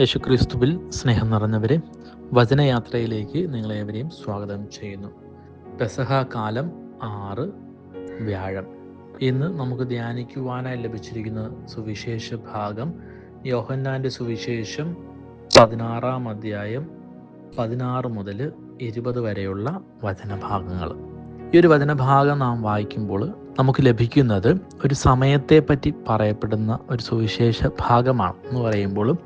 യേശുക്രിസ്തുവിൽ സ്നേഹം നിറഞ്ഞവരെ വചനയാത്രയിലേക്ക് നിങ്ങളേവരെയും സ്വാഗതം ചെയ്യുന്നു. പെസഹ കാലം ആറ് വ്യാഴം. ഇന്ന് നമുക്ക് ധ്യാനിക്കുവാനായി ലഭിച്ചിരിക്കുന്ന സുവിശേഷ ഭാഗം യോഹന്നാന്റെ സുവിശേഷം പതിനാറാം അധ്യായം പതിനാറ് മുതൽ ഇരുപത് വരെയുള്ള വചനഭാഗങ്ങൾ. ഈ ഒരു വചനഭാഗം നാം വായിക്കുമ്പോൾ നമുക്ക് ലഭിക്കുന്നത് ഒരു സമയത്തെ പറ്റി പറയപ്പെടുന്ന ഒരു സുവിശേഷ ഭാഗമാണ് എന്ന് പറയുമ്പോൾ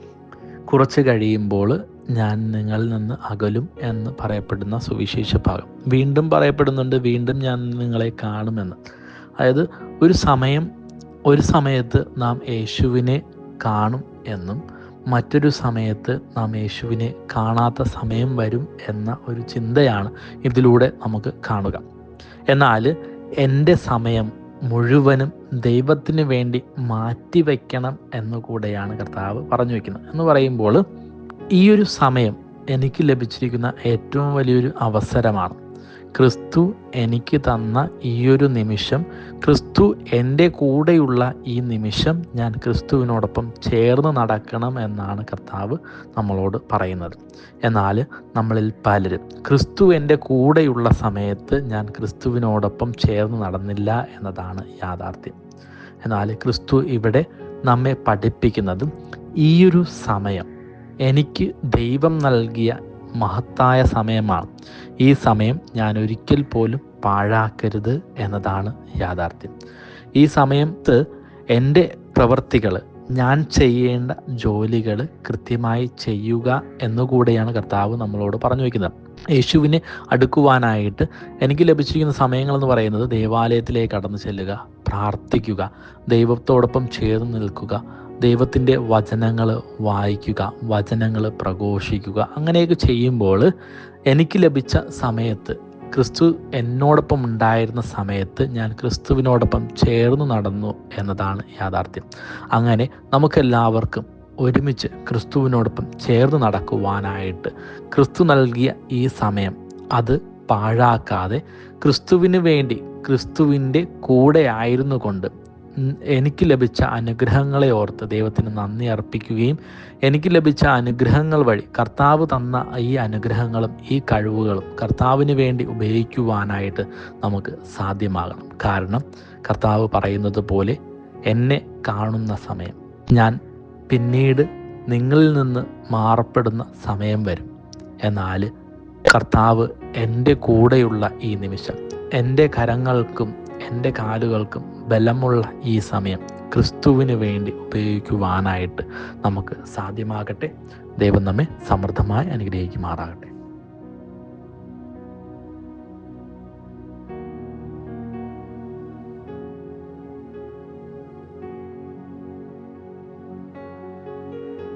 കുറച്ച് കഴിയുമ്പോൾ ഞാൻ നിങ്ങളിൽ നിന്ന് അകലും എന്ന് പറയപ്പെടുന്ന സുവിശേഷ ഭാഗം. വീണ്ടും പറയപ്പെടുന്നുണ്ട് വീണ്ടും ഞാൻ നിങ്ങളെ കാണുമെന്ന്. അതായത് ഒരു സമയം ഒരു സമയത്ത് നാം യേശുവിനെ കാണും എന്നും മറ്റൊരു സമയത്ത് നാം യേശുവിനെ കാണാത്ത സമയം വരും എന്ന ഒരു ചിന്തയാണ് ഇതിലൂടെ നമുക്ക് കാണുക. എന്നാൽ എന്റെ സമയം മുഴുവനും ദൈവത്തിന് വേണ്ടി മാറ്റിവെക്കണം എന്നുകൂടെയാണ് കർത്താവ് പറഞ്ഞു വെക്കുന്നത്. എന്ന് പറയുമ്പോൾ ഈ ഒരു സമയം എനിക്ക് ലഭിച്ചിരിക്കുന്ന ഏറ്റവും വലിയൊരു അവസരമാണ്. ക്രിസ്തു എനിക്ക് തന്ന ഈ ഒരു നിമിഷം ക്രിസ്തു എന്റെ കൂടെയുള്ള ഈ നിമിഷം ഞാൻ ക്രിസ്തുവിനോടൊപ്പം ചേർന്ന് നടക്കണം എന്നാണ് കർത്താവ് നമ്മളോട് പറയുന്നത്. എന്നാൽ നമ്മളിൽ പലരും ക്രിസ്തു എന്റെ കൂടെയുള്ള സമയത്ത് ഞാൻ ക്രിസ്തുവിനോടൊപ്പം ചേർന്ന് നടന്നില്ല എന്നതാണ് യാഥാർത്ഥ്യം. എന്നാൽ ക്രിസ്തു ഇവിടെ നമ്മെ പഠിപ്പിക്കുന്നതും ഈയൊരു സമയം എനിക്ക് ദൈവം നൽകിയ മഹത്തായ സമയമാണ്. ഈ സമയം ഞാൻ ഒരിക്കൽ പോലും പാഴാക്കരുത് എന്നതാണ് യാഥാർത്ഥ്യം. ഈ സമയത്ത് എന്റെ പ്രവൃത്തികൾ ഞാൻ ചെയ്യേണ്ട ജോലികൾ കൃത്യമായി ചെയ്യുക എന്നുകൂടെയാണ് കർത്താവ് നമ്മളോട് പറഞ്ഞു വയ്ക്കുന്നത്. യേശുവിനെ അടുക്കുവാനായിട്ട് എനിക്ക് ലഭിച്ചിരിക്കുന്ന സമയങ്ങളെന്ന് പറയുന്നത് ദേവാലയത്തിലേക്ക് കടന്നു ചെല്ലുക പ്രാർത്ഥിക്കുക ദൈവത്തോടൊപ്പം ചേർന്ന് നിൽക്കുക ദൈവത്തിന്റെ വചനങ്ങൾ വായിക്കുക വചനങ്ങൾ പ്രഘോഷിക്കുക അങ്ങനെയൊക്കെ ചെയ്യുമ്പോൾ എനിക്ക് ലഭിച്ച സമയത്ത് ക്രിസ്തു എന്നോടൊപ്പം ഉണ്ടായിരുന്ന സമയത്ത് ഞാൻ ക്രിസ്തുവിനോടൊപ്പം ചേർന്ന് നടന്നു എന്നതാണ് യാഥാർത്ഥ്യം. അങ്ങനെ നമുക്കെല്ലാവർക്കും ഒരുമിച്ച് ക്രിസ്തുവിനോടൊപ്പം ചേർന്ന് നടക്കുവാനായിട്ട് ക്രിസ്തു നൽകിയ ഈ സമയം അത് പാഴാക്കാതെ ക്രിസ്തുവിന് വേണ്ടി ക്രിസ്തുവിന്റെ കൂടെ ആയിരുന്നു കൊണ്ട് എനിക്ക് ലഭിച്ച അനുഗ്രഹങ്ങളെ ഓർത്ത് ദൈവത്തിന് നന്ദി അർപ്പിക്കുകയും എനിക്ക് ലഭിച്ച അനുഗ്രഹങ്ങൾ വഴി കർത്താവ് തന്ന ഈ അനുഗ്രഹങ്ങളും ഈ കഴിവുകളും കർത്താവിന് വേണ്ടി ഉപയോഗിക്കുവാനായിട്ട് നമുക്ക് സാധ്യമാകണം. കാരണം കർത്താവ് പറയുന്നത് പോലെ എന്നെ കാണുന്ന സമയം. ഞാൻ പിന്നീട് നിങ്ങളിൽ നിന്ന് മാറപ്പെടുന്ന സമയം വരും. എന്നാൽ കർത്താവ് എന്റെ കൂടെയുള്ള ഈ നിമിഷം എന്റെ കരങ്ങൾക്കും എന്റെ കാലുകൾക്കും ബലമുള്ള ഈ സമയം ക്രിസ്തുവിന് വേണ്ടി ഉപയോഗിക്കുവാനായിട്ട് നമുക്ക് സാധ്യമാകട്ടെ. ദൈവം നമ്മെ സമൃദ്ധമായി അനുഗ്രഹിക്കുമാറാകട്ടെ.